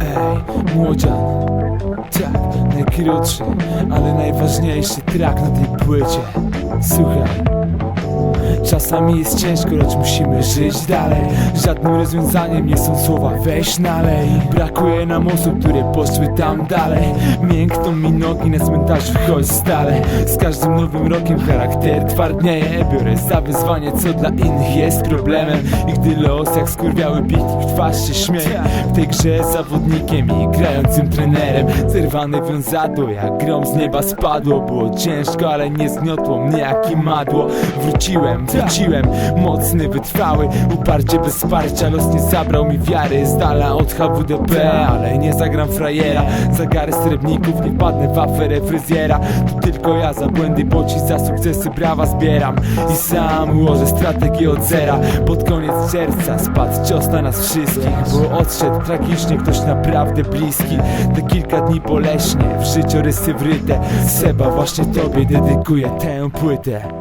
Ej, młodzian Tak, najkrótszy, ale najważniejszy track na tej płycie. Słuchaj Czasami jest ciężko, lecz musimy żyć dalej. Żadnym rozwiązaniem nie są słowa weź nalej. Brakuje nam osób, które poszły tam dalej. Miękną mi nogi na cmentarzu, choć stale. Z każdym nowym rokiem charakter twardnieje. Biorę za wyzwanie, co dla innych jest problemem. I gdy los jak skurwiały bity w twarz się śmieje. W tej grze zawodnikiem i grającym trenerem. Zerwane wiązadło, jak grom z nieba spadło. Było ciężko, ale nie zgniotło mnie jak i madło. Wróciłem, wróciłem, mocny, wytrwały Uparcie bez wsparcia, los nie zabrał mi wiary Z dala od HWDP, ale nie zagram frajera. Za garę srebrników nie wpadnę w aferę fryzjera. To tylko ja za błędy pocisk, za sukcesy brawa zbieram. I sam ułożę strategię od zera. Pod koniec czerwca spadł cios na nas wszystkich. Bo odszedł tragicznie ktoś naprawdę bliski. Te kilka dni boleśnie w życiorysy wryte. Seba właśnie tobie dedykuję tę płytę